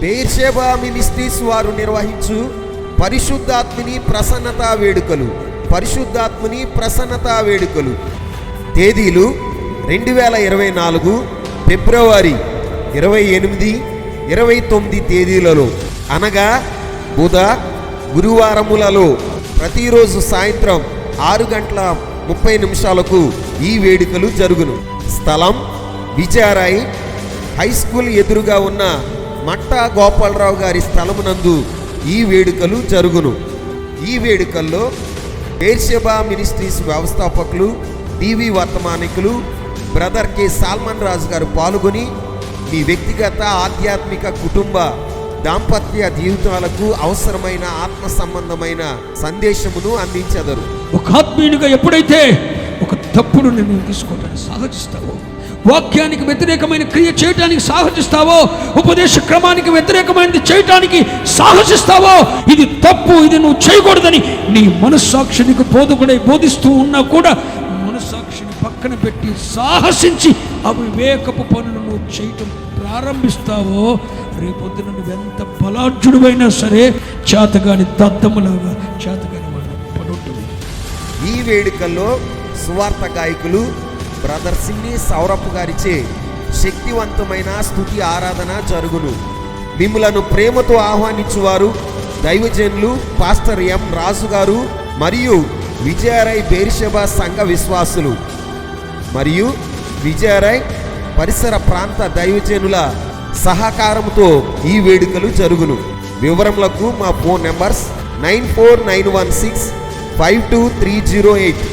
బేర్షెబా ministries వారు నిర్వహించు పరిశుద్ధాత్మిని ప్రసన్నతా వేడుకలు పరిశుద్ధాత్మిని ప్రసన్నతా వేడుకలు. తేదీలు రెండు వేల ఇరవై నాలుగు ఫిబ్రవరి ఇరవై ఎనిమిది ఇరవై తొమ్మిది తేదీలలో. అనగా బుధ గురువారములలో ప్రతిరోజు సాయంత్రం ఆరు గంటల ముప్పై నిమిషాలకు ఈ వేడుకలు జరుగును. స్థలం విచారాయి హై స్కూల్ ఎదురుగా ఉన్న మట్టా గోపాలరావు గారి స్థలమునందు ఈ వేడుకలు జరుగును. ఈ వేడుకల్లో బేర్షెబా మినిస్ట్రీస్ వ్యవస్థాపకులు TV వర్తమానికులు brother K Solomon Raju garu పాల్గొని మీ వ్యక్తిగత ఆధ్యాత్మిక కుటుంబ దాంపత్య జీవితాలకు అవసరమైన ఆత్మ సంబంధమైన సందేశమును అందించెదరు. ఒక ఆత్మీయునిగా ఎప్పుడైతే ఒక తప్పుడు నిర్ణయం తీసుకోవడానికి సాహసిస్తావో వాక్యానికి వ్యతిరేకమైన క్రియ చేయటానికి సాహసిస్తావో ఉపదేశ క్రమానికి వ్యతిరేకమైనది చేయటానికి సాహసిస్తావో ఇది తప్పు ఇది నువ్వు చేయకూడదని నీ మనస్సాక్షి నీకు బోధకుడై బోధిస్తూ ఉన్నా కూడా మనస్సాక్షిని పక్కన పెట్టి సాహసించి అవివేకపు పనులు నువ్వు చేయటం ప్రారంభిస్తావో రేపొద్దున నువ్వెంత బలాఢ్యుడువైనా సరే చేతగాని దద్దములాగా చేతగాని వాడు పడుంటుంది ఈ వేడుకల్లో సువార్త గాయకులు బ్రదర్ సిన్ని సౌరప్ గారిచే శక్తివంతమైన స్థుతి ఆరాధన జరుగును. మిమ్మలను ప్రేమతో ఆహ్వానించువారు దైవజనులు పాస్టర్ ఎం రాజు గారు మరియు విజయరాయ్ బేరిషబా సంఘ విశ్వాసులు. మరియు విజయరాయ్ పరిసర ప్రాంత దైవజనుల సహకారంతో ఈ వేడుకలు జరుగును. వివరములకు మా phone numbers nine four nine one six five two three zero eight.